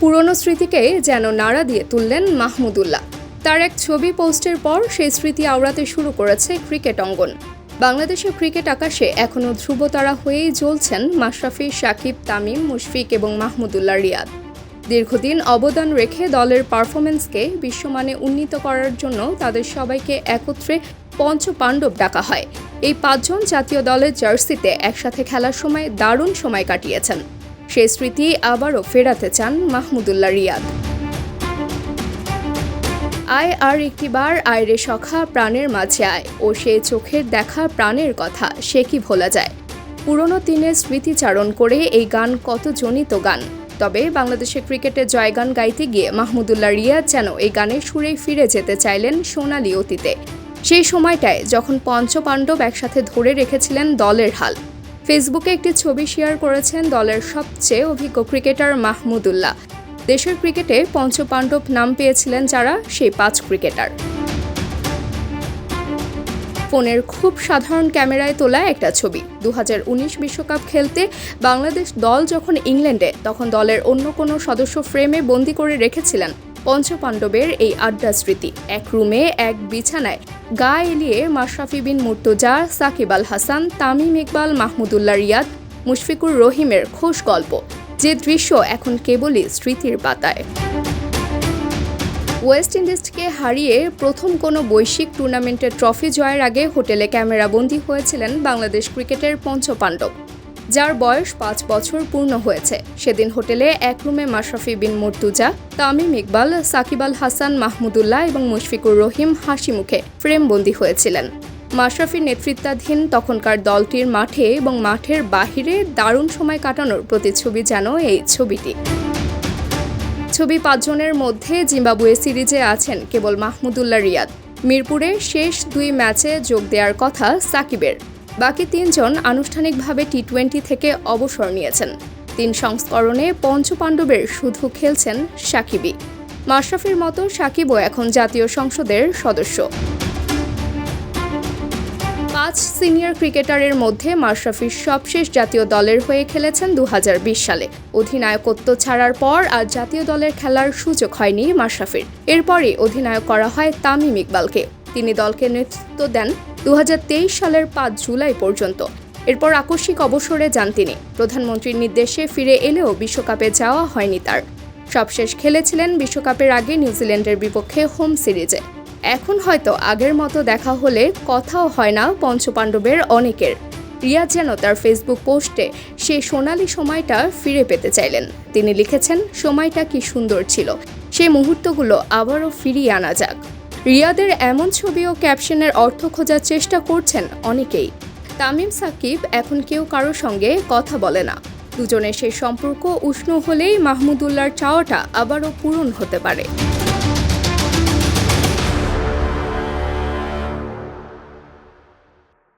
পুরনো স্মৃতিকে যেন নাড়া দিয়ে তুললেন মাহমুদুল্লাহ তার এক ছবি পোস্টের পর সেই স্মৃতি আওড়াতে শুরু করেছে ক্রিকেট অঙ্গন। বাংলাদেশের ক্রিকেট আকাশে এখনও ধ্রুবতারা হয়েই জ্বলছেন মাশরাফি, সাকিব, তামিম, মুশফিক এবং মাহমুদুল্লাহ রিয়াদ। দীর্ঘদিন অবদান রেখে দলের পারফরমেন্সকে বিশ্বমানে উন্নীত করার জন্য তাদের সবাইকে একত্রে পঞ্চ পাণ্ডব ডাকা হয়। এই পাঁচজন জাতীয় দলের জার্সিতে একসাথে খেলার সময় দারুণ সময় কাটিয়েছেন। সেই স্মৃতি আবারও ফেরাতে চান মাহমুদুল্লাহ রিয়াদ। আয় আর একটিবার আয় রে সখা প্রাণের মাঝে আয়, ও সে চোখের দেখা প্রাণের কথা, সে কি ভোলা যায়? পুরনো দিনের স্মৃতিচারণ করে এই গান কত জনিত গান। তবে বাংলাদেশের ক্রিকেটে জয়গান গাইতে গিয়ে মাহমুদুল্লাহ রিয়াদ যেন এই গানের সুরেই ফিরে যেতে চাইলেন সোনালি অতীতে। সেই সময়টায় যখন পঞ্চপাণ্ডব একসাথে ধরে রেখেছিলেন দলের হাল ফেসবুকে একটি ছবি শেয়ার করেছেন দলের সবচেয়ে অভিজ্ঞ ক্রিকেটার মাহমুদুল্লাহ। দেশের ক্রিকেটে পঞ্চপাণ্ডব নাম পেয়েছিলেন যারা, সেই পাঁচ ক্রিকেটার। ফোনের খুব সাধারণ ক্যামেরায় তোলা একটা ছবি। দু বিশ্বকাপ খেলতে বাংলাদেশ দল যখন ইংল্যান্ডে, তখন দলের অন্য কোনো সদস্য ফ্রেমে বন্দি করে রেখেছিলেন পঞ্চপাণ্ডবের এই আড্ডা স্মৃতি। এক রুমে, এক বিছানায় গা এলিয়ে মাশরাফি বিন মুর্তজা, সাকিব আল হাসান, তামিম ইকবাল, মাহমুদুল্লাহ রিয়াদ, মুশফিকুর রহিমের খোশ গল্প। যে দৃশ্য এখন কেবলই স্মৃতির পাতায়। ওয়েস্ট ইন্ডিজকে হারিয়ে প্রথম কোনো বৈশ্বিক টুর্নামেন্টের ট্রফি জয়ের আগে হোটেলে ক্যামেরাবন্দি হয়েছিলেন বাংলাদেশ ক্রিকেটের পঞ্চপাণ্ডব। যার বয়স পাঁচ বছর পূর্ণ হয়েছে। সেদিন হোটেলে এক রুমে মাশরাফি বিন মুর্তুজা, তামিম ইকবাল, সাকিব আল হাসান মাহমুদুল্লাহ এবং মুশফিকুর রহিম হাসি মুখে ফ্রেমবন্দি হয়েছিলেন। মাশরাফির নেতৃত্বাধীন তখনকার দলটির মাঠে এবং মাঠের বাহিরে দারুণ সময় কাটানোর প্রতিচ্ছবি যেন এই ছবিটি। ছবি পাঁচজনের মধ্যে জিম্বাবুয়ে সিরিজে আছেন কেবল মাহমুদুল্লাহ রিয়াদ। মিরপুরে শেষ দুই ম্যাচে যোগ দেওয়ার কথা সাকিবের। বাকি তিনজন আনুষ্ঠানিকভাবে টি টোয়েন্টি থেকে অবসর নিয়েছেন। তিন সংস্করণে পঞ্চপাণ্ডবের শুধু খেলছেন সাকিবই। মাশরাফির মতো সাকিবও এখন জাতীয় সংসদের সদস্য। পাঁচ সিনিয়র ক্রিকেটারের মধ্যে মাশরাফি সবশেষ জাতীয় দলের হয়ে খেলেছেন দু হাজার বিশ সালে। অধিনায়কত্ব ছাড়ার পর আর জাতীয় দলের খেলার সুযোগ হয়নি মাশরাফির। এরপরই অধিনায়ক করা হয় তামিম ইকবালকে। তিনি দলকে নেতৃত্ব দেন দু হাজার তেইশ সালের পাঁচ জুলাই পর্যন্ত। এরপর আকস্মিক অবসরে যান তিনি। প্রধানমন্ত্রীর নির্দেশে ফিরে এলেও বিশ্বকাপে যাওয়া হয়নি তার। সবশেষ খেলেছিলেন বিশ্বকাপের আগে নিউজিল্যান্ডের বিপক্ষে হোম সিরিজে। এখন হয়তো আগের মতো দেখা হলে কথাও হয় না পঞ্চপাণ্ডবের অনেকের। রিয়াজ যেন তার ফেসবুক পোস্টে সেই সোনালি সময়টা ফিরে পেতে চাইলেন। তিনি লিখেছেন, সময়টা কি সুন্দর ছিল। সেই মুহূর্তগুলো আবারও ফিরিয়ে আনা যাক। রিয়াদের এমন ছবি ও ক্যাপশনের অর্থ খোঁজার চেষ্টা করছেন অনেকেই। তামিম সাকিব এখন কেউ কারোর সঙ্গে কথা বলে না। দুজনের সেই সম্পর্ক উষ্ণ হলেই মাহমুদুল্লাহর চাওয়াটা আবারও পূরণ হতে পারে।